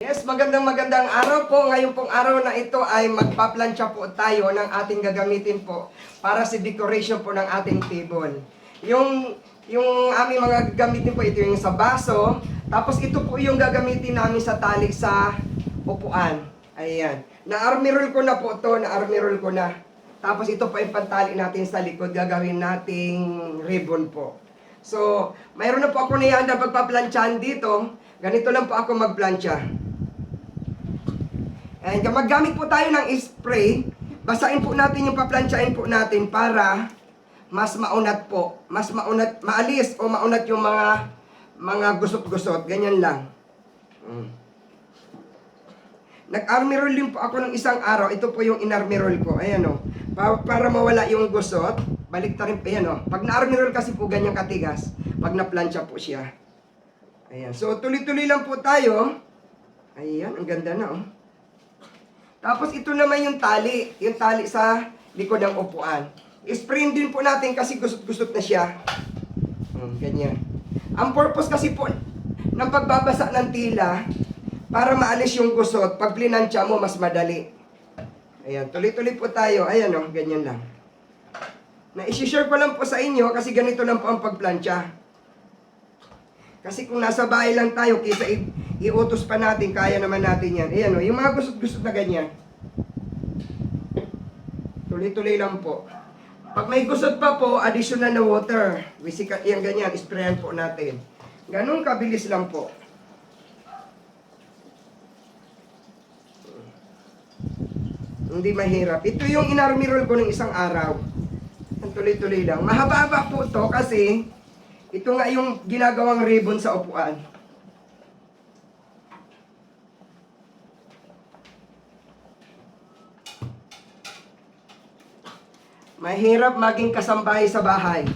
Yes, magandang magandang araw po. Ngayon pong araw na ito ay magpaplansya po tayo ng ating gagamitin po para sa decoration po ng ating table. Yung yung aming mga gagamitin po ito yung sa baso, tapos ito po yung gagamitin namin sa tali sa upuan. Ayan. Na-army roll ko na po to, na-army roll ko na. Tapos ito po yung pantali natin sa likod, gagawin nating ribbon po. So, mayroon na po ako nihanda pagpaplansyahan dito. Ganito lang po ako magplansya. And maggamit po tayo ng spray. Basahin po natin yung paplansyahin po natin para mas maunat po. Mas maunat, maalis o maunat yung mga mga gusot-gusot. Ganyan lang. Mm. Nag-army roll din po ako ng isang araw. Ito po yung in-army roll ko. Ayan o. Pa- para mawala yung gusot. Balik ta rin. Ayan o. Pag na-army roll kasi po ganyan katigas. Pag na-plancha po siya. Ayan. So tuloy-tuloy lang po tayo. Ayan. Ang ganda na oh. Tapos ito naman yung tali, yung tali sa likod ng upuan. Spring din po natin kasi gusot-gusot na siya. Hmm, ganyan. Ang purpose kasi po ng pagbabasa ng tila, para maalis yung gusot, pag plinansya mo, mas madali. Ayan, tuloy-tuloy po tayo. Ayan o, ganyan lang. Na-share ko lang po sa inyo kasi ganito lang po ang pagplansya. Kasi kung nasa bahay lang tayo, kaysa i- iutos pa natin, kaya naman natin yan. Ayan o, yung mga gusot-gusot na ganyan. Tuloy-tuloy lang po. Pag may gusot pa po, additional na water. Wisika, yan ganyan, sprayan po natin. Ganun kabilis lang po. Hindi mahirap. Ito yung inarmy roll ko ng isang araw. Ang tuloy-tuloy lang. Mahaba-haba po to kasi ito nga yung ginagawang ribbon sa upuan. Mahirap maging kasambahay sa bahay.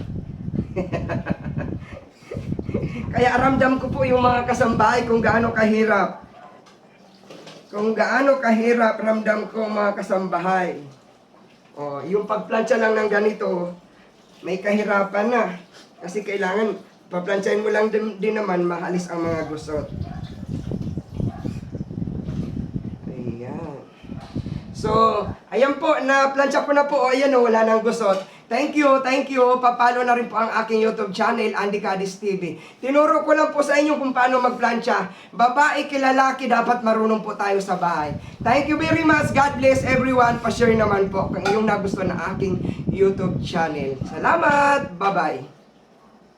Kaya aramdam ko po yung mga kasambahay kung gaano kahirap. Kung gaano kahirap ramdam ko mga kasambahay. Oh, yung pagplansya lang ng ganito, may kahirapan na. Kasi kailangan, paplansyahin mo lang din, din naman, mahalis ang mga gusot. Ayan. So, ayan po, na-plansya ko na po. O, ayan o, wala nang gusot. Thank you, thank you. Papalo na rin po ang aking YouTube channel, Andy Cadiz TV. Tinuro ko lang po sa inyo kung paano magplansya. Babae, kilalaki, dapat marunong po tayo sa bahay. Thank you very much. God bless everyone. Pa-share naman po kung yung nagustuhan ng aking YouTube channel. Salamat. Bye-bye.